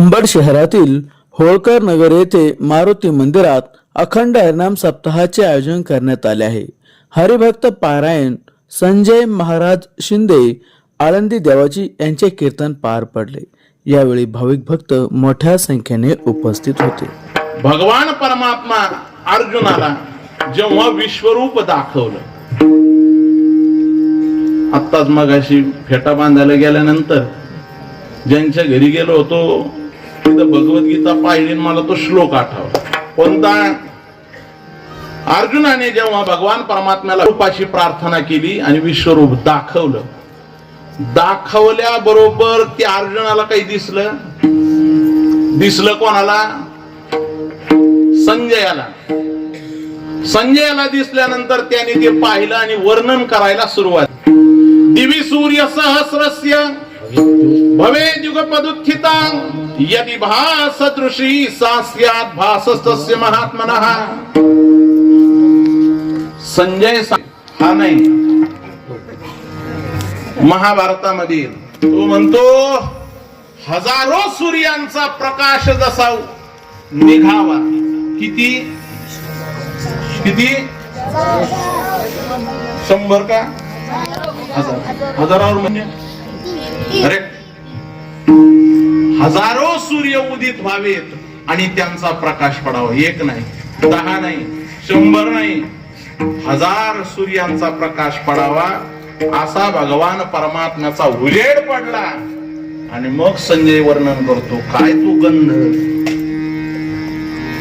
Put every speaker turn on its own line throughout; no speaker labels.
अंबड शहरातील होळकर नगर येथे मारुती मंदिरात अखंड हरिनाम सप्ताहाचे आयोजन करण्यात आले आहे. हरिभक्त पारायण संजय महाराज शिंदे आळंदी देवाची यांचे कीर्तन पार पडले. यावेळी भाविक भक्त मोठ्या संख्येने उपस्थित होते.
भगवान परमात्मा अर्जुनाला जेव्हा विश्वरूप दाखवलं आत्ताच मग अशी फेटा बांधायला गेल्यानंतर ज्यांच्या घरी गेलो होतो तिथं भगवद्गीता पाहिली मला तो श्लोक आठवला. कोणता? अर्जुनाने जेव्हा भगवान परमात्म्याला रूपाची प्रार्थना केली आणि विश्वरूप दाखवलं. दाखवल्या बरोबर ते अर्जुनाला काही दिसलं? दिसलं कोणाला? संजयाला. संजयाला दिसल्यानंतर त्याने ते पाहिलं आणि वर्णन करायला सुरुवात दिवी सूर्य सहस्रस्य भवे युगपदुत्थिता यदि भासदृशी सा स्यात् भासस्तस्य महात्मनः। संजय हा नाही. महाभारतामध्ये तो म्हणतो हजारो सूर्यांचा प्रकाश जसा निघावा किती? किती? शंभर का? हजार. हजारावर म्हणजे? अरे. हजारो सूर्य उदित व्हावेत आणि त्यांचा प्रकाश पडावा. एक नाही दहा नाही शंभर नाही. हजार सूर्यांचा प्रकाश पडावा असा भगवान परमात्म्याचा उजेड पडला आणि मग संजय वर्णन करतो काय तू गंध?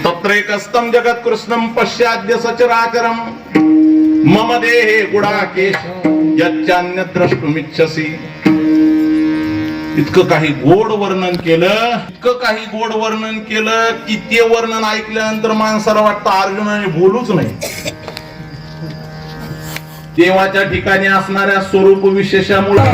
तत्रैकस्तम जगत कृष्णम पश्चाद्य सचराचरम मम देहे गुडाकेश यच्चान्य द्रष्टुमिच्छसी इतकं काही गोड वर्णन केलं इतकं काही गोड वर्णन केलं की ते वर्णन ऐकल्यानंतर माणसाला वाटतं अर्जुनाने बोलूच नाही. देवाच्या ठिकाणी असणाऱ्या स्वरूप विशेषामुळे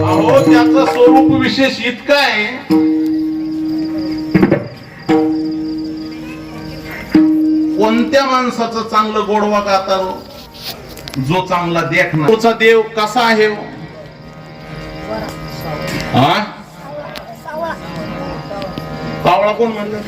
अहो त्याचं स्वरूप विशेष इतकं आहे. कोणत्या माणसाचं चांगलं गोडवा गाता जो चांगला देख तोचा देव कसा आहे हो? हा? कावळा कोण म्हणलं?